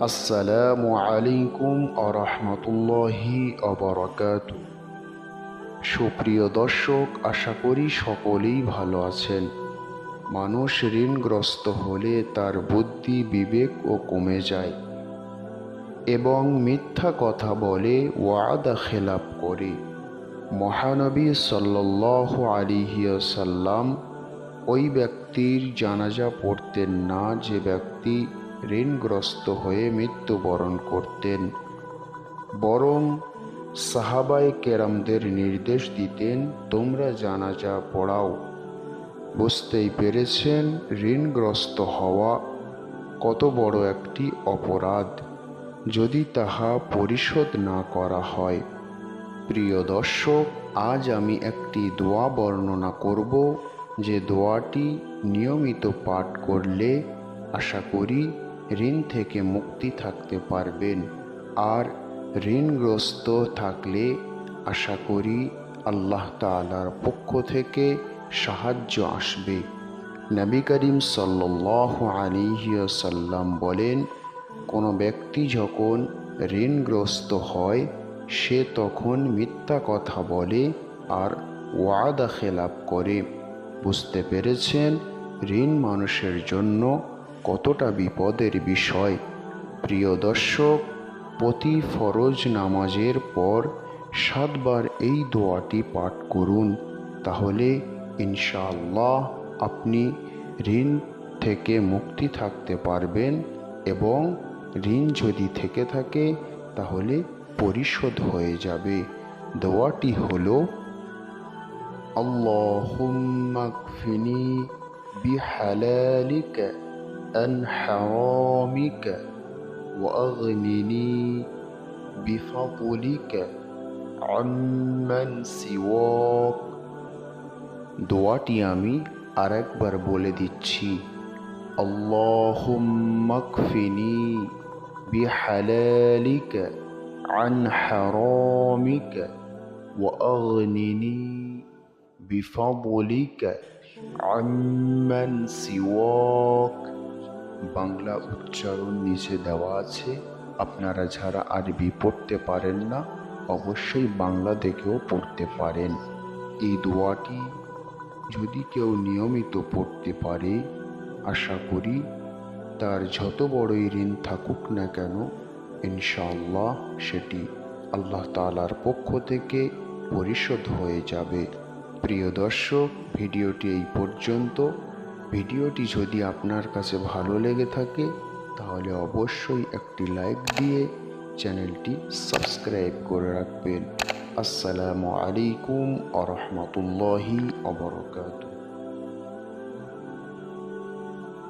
আসসালামু আলাইকুম আরহামতুল্লাহি অবরকাত সুপ্রিয় দর্শক, আশা করি সকলেই ভালো আছেন। মানুষ ঋণগ্রস্ত হলে তার বুদ্ধি বিবেক ও কমে যায় এবং মিথ্যা কথা বলে ওয়াদা খেলাপ করে। মহানবী সাল্লাহ আলিহিয়াসাল্লাম ওই ব্যক্তির জানাজা পড়তেন না যে ব্যক্তি ঋণগ্রস্ত হয়ে মৃত্যুবরণ করতেন। বরং সাহাবাই কেরামদের নির্দেশ দিতেন, তোমরা জানাজা পড়াও। বুঝতেই পেরেছেন, ঋণগ্রস্ত হওয়া কত বড় একটি অপরাধ। যদি তাহা পরিশোধ না করা হয়, প্রিয় দর্শক, আজ আমি একটি দোয়া বর্ণনা করব, যে দোয়াটি নিয়মিত পাঠ করলে আশা করি ঋণ থেকে মুক্তি থাকতে পারবেন। আর ঋণগ্রস্ত থাকলে আশা করি আল্লাহ তালার পক্ষ থেকে সাহায্য আসবে। নবী করিম সাল্লাহ বলেন, কোনো ব্যক্তি যখন ঋণগ্রস্ত হয়, সে তখন মিথ্যা কথা বলে আর ওয়াদা খেলাপ করে। বুঝতে পেরেছেন? ঋণ মানুষের জন্য কতটা বিপদের বিষয় প্রিয় দর্শক প্রতি ফরজ নামাজের পর সাতবার এই দোয়াটি পাঠ করুন তাহলে ইনশাআল্লাহ আপনি ঋণ থেকে মুক্তি থাকতে পারবেন এবং ঋণ যদি থেকে থাকে তাহলে পরিশোধ হয়ে যাবে দোয়াটি হলো اللهم اكفني بحلالك عن حرامك واغنني بفضلك عمن سواك দোয়াটি আমি আরেকবার বলে দিচ্ছি اللهم اكفني بحلالك عن حرامك واغنني বিফবলিকা আম্মান সিওয়াক বাংলা উচ্চারণ নিচে দেওয়া আছে। আপনারা যারা আরবি পড়তে পারেন না, অবশ্যই বাংলা দেখেও পড়তে পারেন। এই দোয়াটি যদি কেউ নিয়মিত পড়তে পারে, আশা করি তার যত বড়ই ঋণ থাকুক না কেন, ইনশাআল্লাহ সেটি আল্লাহ তালার পক্ষ থেকে পরিশোধ হয়ে যাবে। প্রিয় দর্শক, ভিডিওটি এই পর্যন্ত। ভিডিওটি যদি আপনার কাছে ভালো লেগে থাকে, তাহলে অবশ্যই একটি লাইক দিয়ে চ্যানেলটি সাবস্ক্রাইব করে রাখবেন। আসসালামু আলাইকুম আ রহমতুল্লাহি অবরকাতু